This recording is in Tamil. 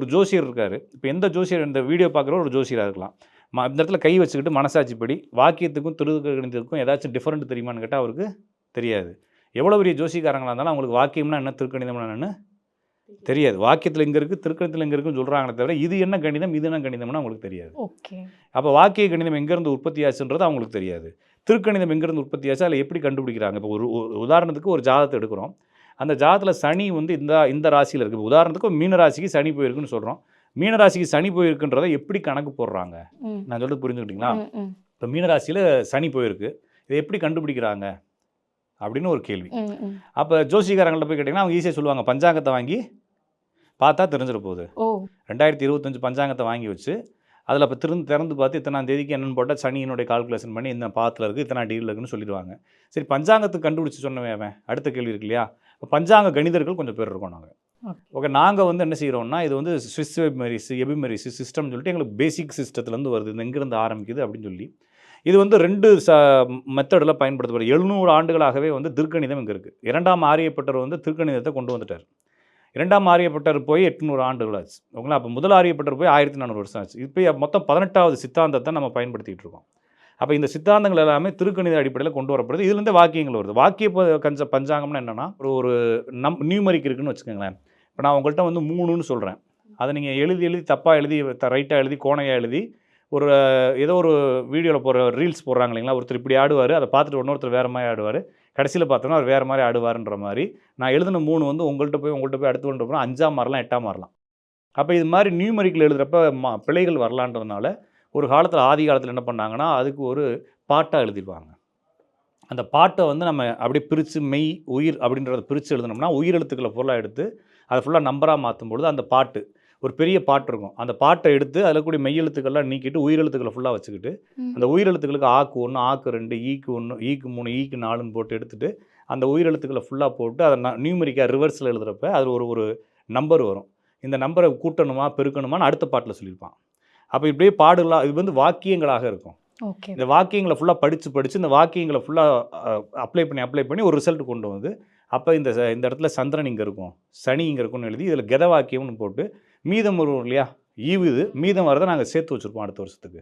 ஒரு ஜோசியர் இருக்காரு. இப்போ எந்த ஜோசியர் இந்த வீடியோ பார்க்குற ஒரு ஜோசியராக இருக்கலாம். ம இந்த இடத்துல கை வச்சுக்கிட்டு மனசாட்சிப்படி வாக்கியத்துக்கும் திருக்கணிதத்துக்கும் ஏதாச்சும் டிஃப்ரெண்ட் தெரியுமான்னு கேட்டால் அவருக்கு தெரியாது. எவ்வளோ பெரிய ஜோசிக்காரங்களாக இருந்தாலும் அவங்களுக்கு வாக்கியம்னா என்ன திருக்கணிதம்னா என்னன்னு தெரியாது. வாக்கியத்தில் இங்கே இருக்குது திருக்கணிதத்தில் இங்கே இருக்குன்னு சொல்கிறாங்களே தவிர இது என்ன கணிதம் இது என்ன கணிதம்னு அவங்களுக்கு தெரியாது. ஓகே. அப்போ வாக்கிய கணிதம் எங்கேருந்து உற்பத்தி ஆச்சுன்றது அவங்களுக்கு தெரியாது. திருக்கணிதம் எங்கேருந்து உற்பத்தி ஆச்சு அதில் எப்படி கண்டுபிடிக்கிறாங்க? இப்போ ஒரு ஒரு உதாரணத்துக்கு ஒரு ஜாதகத்தை எடுக்கிறோம். அந்த ஜாதகத்தில் சனி வந்து இந்த இந்த ராசியில் இருக்குது உதாரணத்துக்கு மீன ராசிக்கு சனி போயிருக்குன்னு சொல்கிறோம் மீன ராசிக்கு சனி போயிருக்குன்றதை எப்படி கணக்கு போடுறாங்க? நான் சொல்றது புரிஞ்சுக்கிட்டீங்களா? இப்போ மீனராசியில் சனி போயிருக்கு. இதை எப்படி கண்டுபிடிக்கிறாங்க? அப்படின்னு ஒரு கேள்வி. அப்போ ஜோசிகாரங்கள்ட்ட போய் கேட்டிங்கன்னா அவங்க ஈஸியாக சொல்லுவாங்க பஞ்சாங்கத்தை வாங்கி பார்த்தா தெரிஞ்சிட போகுது. ரெண்டாயிரத்தி இருபத்தஞ்சு பஞ்சாங்கத்தை வாங்கி வச்சு அதில் இப்போ திறந்து திறந்து பார்த்து இத்தனாம் தேதிக்கு என்னென்னு போட்டால் சனியினுடைய கால்குலேஷன் பண்ணி இந்த பாத்தில் இருக்குது இத்தனை டீல் இருக்குன்னு சொல்லிடுவாங்க. சரி பஞ்சாங்கத்துக்கு கண்டுபிடிச்சு சொன்னவன் அவன். அடுத்த கேள்வி இருக்கு இல்லையா? பஞ்சாங்க கணிதர்கள் கொஞ்சம் பேர் இருக்கோம் நாங்கள். ஓகே. நாங்கள் வந்து என்ன செய்கிறோம்னா இது வந்து ஸ்விஸ் எபிமெரிஸ் எபிமெரிஸ் சிஸ்டம்னு சொல்லிட்டு எங்களுக்கு பேசிக் சிஸ்டத்துலேருந்து வருது. இது எங்கேருந்து ஆரம்பிக்குது அப்படின்னு சொல்லி. இது வந்து ரெண்டு ச மெத்தடில் பயன்படுத்தப்படுது. எழுநூறு ஆண்டுகளாகவே வந்து திருக்கணிதம் இங்கே இருக்குது இரண்டாம் ஆரியப்பட்டர் வந்து திருக்கணிதத்தை கொண்டு வந்துட்டார். இரண்டாம் ஆரியப்பட்டர் போய் எட்நூறு ஆண்டுகள் ஆச்சு. ஓகேங்களா? அப்போ முதல் ஆரியப்பட்டர் போய் ஆயிரத்தி நானூறு வருஷம் ஆச்சு. இப்போ மொத்தம் பதினெட்டாவது சித்தாந்தத்தை நம்ம பயன்படுத்திகிட்டு இருக்கோம். அப்போ இந்த சித்தாந்தங்கள் எல்லாமே திருக்கணித அடிப்படையில் கொண்டு வரப்படுது. இதுலேருந்து வாக்கியங்கள் வருது. வாக்கிய கஞ்ச பஞ்சாங்கம்னா என்னென்னா ஒரு ஒரு நம் நியூமரிக் இருக்குன்னு வச்சுக்கோங்களேன். இப்போ நான் உங்கள்கிட்ட வந்து மூணுன்னு சொல்கிறேன் அதை நீங்கள் எழுதி எழுதி தப்பாக எழுதி ரைட்டாக எழுதி கோணையாக எழுதி ஒரு ஏதோ ஒரு வீடியோவில் போகிற ரீல்ஸ் போடுறாங்க இல்லைங்களா? ஒருத்தர் இப்படி ஆடுவார் அதை பார்த்துட்டு இன்னொருத்தர் வேறு மாதிரி ஆடுவார். கடைசியில் பார்த்தோன்னா அவர் வேறு மாதிரி ஆடுவார்ன்ற மாதிரி. நான் எழுதின மூணு வந்து உங்கள்கிட்ட போய் உங்கள்கிட்ட போய் அடுத்து கொண்டு போனால் அஞ்சாம் மாறலாம் எட்டாம் மாறலாம். அப்போ இது மாதிரி நியூமரிக்கில் எழுதுகிறப்ப மா பிழைகள் வரலான்றதுனால ஒரு காலத்தில் ஆதி காலத்தில் என்ன பண்ணாங்கன்னா அதுக்கு ஒரு பாட்டாக எழுதிடுவாங்க அந்த பாட்டை வந்து நம்ம அப்படியே பிரித்து மெய் உயிர் அப்படின்றத பிரித்து எழுதினோம்னா உயிர் எழுத்துக்களை ஃபுல்லாக எடுத்து அதை ஃபுல்லாக நம்பராக மாற்றும் பொழுது அந்த பாட்டு ஒரு பெரிய பாட்டு இருக்கும். அந்த பாட்டை எடுத்து அதில் கூடிய மெய் எழுத்துக்கள்லாம் நீக்கிட்டு உயிர் எழுத்துக்களை ஃபுல்லாக வச்சுக்கிட்டு. அந்த உயிர் எழுத்துக்களுக்கு ஆக்கு ஒன்று ஆக்கு ரெண்டு ஈக்கு ஒன்று ஈக்கு மூணு ஈக்கு நாலுன்னு போட்டு எடுத்துட்டு அந்த உயிர் எழுத்துக்களை ஃபுல்லாக போட்டு அதை நியூமரிக்காக ரிவர்ஸில் எழுதுறப்ப அதில் ஒரு ஒரு நம்பர் வரும். இந்த நம்பரை கூட்டணுமா பெருக்கணுமான்னு அடுத்த பாட்டில் சொல்லியிருப்பான். அப்போ இப்படியே பாடலாம் இது வந்து வாக்கியங்களாக இருக்கும். ஓகே. இந்த வாக்கியங்களை ஃபுல்லாக படித்து படித்து இந்த வாக்கியங்களை ஃபுல்லாக அப்ளை பண்ணி அப்ளை பண்ணி ஒரு ரிசல்ட் கொண்டு வந்து அப்போ இந்த இந்த இடத்துல சந்திரன் இங்கே இருக்கும் சனி இங்கே இருக்கும்னு எழுதி இதில் கெத வாக்கியம்னு போட்டு மீதம் வரும் இல்லையா ஈவுது மீதம் வரதை நாங்கள் சேர்த்து வச்சுருப்போம் அடுத்த வருஷத்துக்கு.